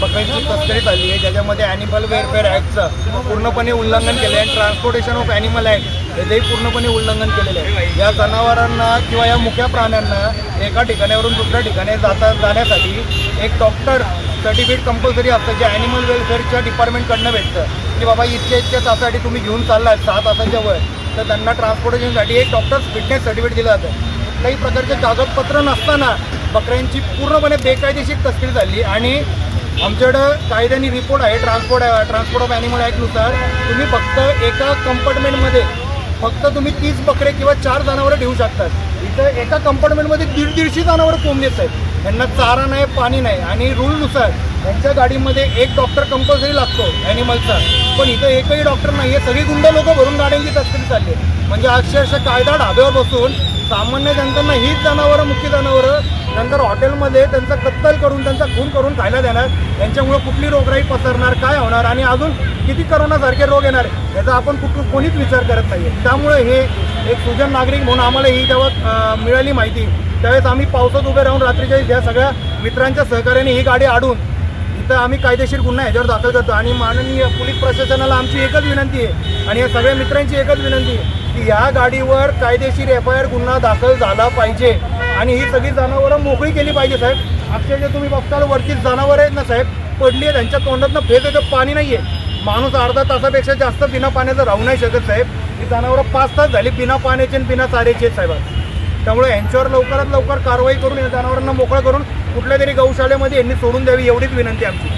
बकऱ्यांची तस्करी झाली आहे ज्याच्यामध्ये ॲनिमल वेलफेअर ॲक्टचं पूर्णपणे उल्लंघन केलं आहे आणि ट्रान्सपोर्टेशन ऑफ ॲनिमल ॲक्ट याचंही पूर्णपणे उल्लंघन केलेलं आहे. या जनावरांना किंवा या मुख्या प्राण्यांना एका ठिकाणावरून दुसऱ्या ठिकाणी जाता जाण्यासाठी एक डॉक्टर सर्टिफिकेट कंपल्सरी असतं जे ॲनिमल वेलफेअरच्या डिपार्टमेंटकडनं भेटतं. की बाबा इतक्या इतक्या तासासाठी तुम्ही घेऊन चाललात सहा तासाच्या वर तर त्यांना ट्रान्सपोर्टेशनसाठी एक डॉक्टर्स फिटनेस सर्टिफिकेट दिलं जातं. कुठल्याही प्रकारचे कागदपत्र नसताना बकऱ्यांची पूर्णपणे बेकायदेशीर तस्करी झाली. आणि आमच्याकडं कायद्याने रिपोर्ट आहे ट्रान्सपोर्ट ट्रान्सपोर्ट ऑफ ॲनिमल ॲक्टनुसार तुम्ही फक्त एका कंपार्टमेंटमध्ये फक्त तुम्ही तीस बकरे किंवा चार जनावरं ठेवू शकतात. इथं एका कंपार्टमेंटमध्ये दीड दीडशे जनावरं कोंबलीच आहेत. त्यांना चारा नाही पाणी नाही आणि रूलनुसार त्यांच्या गाडीमध्ये एक डॉक्टर कंपल्सरी लागतो ॲनिमलचा पण इथं एकही डॉक्टर नाही आहे सगळी गुंड लोक भरून गाड्यांची तस्करी चालली आहे. म्हणजे अक्षरशः कायदा ढाब्यावर बसून सामान्य जनतांना हीच जनावरं मुख्य जनावरं नंतर हॉटेलमध्ये त्यांचा कत्तल करून त्यांचा खून करून खायला देणार. यांच्यामुळं कुठली रोगराई पसरणार काय होणार आणि अजून किती करोनासारखे रोग येणार याचा आपण कुठून कोणीच विचार करत नाही त्यामुळे हे एक सुजन नागरिक म्हणून आम्हाला ही जेव्हा मिळाली माहिती. त्यावेळेस आम्ही पावसात उभे राहून रात्रीच्या या सगळ्या मित्रांच्या सहकार्याने ही गाडी आडून इथं आम्ही कायदेशीर गुन्हा याच्यावर दाखल करतो. आणि माननीय पोलीस प्रशासनाला आमची एकच विनंती आहे. आणि या सगळ्या मित्रांची एकच विनंती आहे की या गाडीवर कायदेशीर एफ आय आर गुन्हा दाखल झाला पाहिजे. आणि ही सगळी जनावरं मोकळी केली पाहिजे साहेब. अक्षरशः तुम्ही बघताल वरतीच जनावरं आहेत ना साहेब. पडली आहे त्यांच्या तोंडातनं फेस येतं पाणी नाही आहे माणूस अर्धा तासापेक्षा जास्त बिना पाण्याचं राहू नाही शकत साहेब. ही जनावरं पाच तास झाली बिना पाण्याचे आणि बिना चाऱ्याचे आहेत साहेब. त्यामुळे यांच्यावर लवकरात लवकर कारवाई करून या जनावरांना मोकळं करून कुठल्या तरी गौशाळेमध्ये यांनी सोडून द्यावी एवढीच विनंती आमची.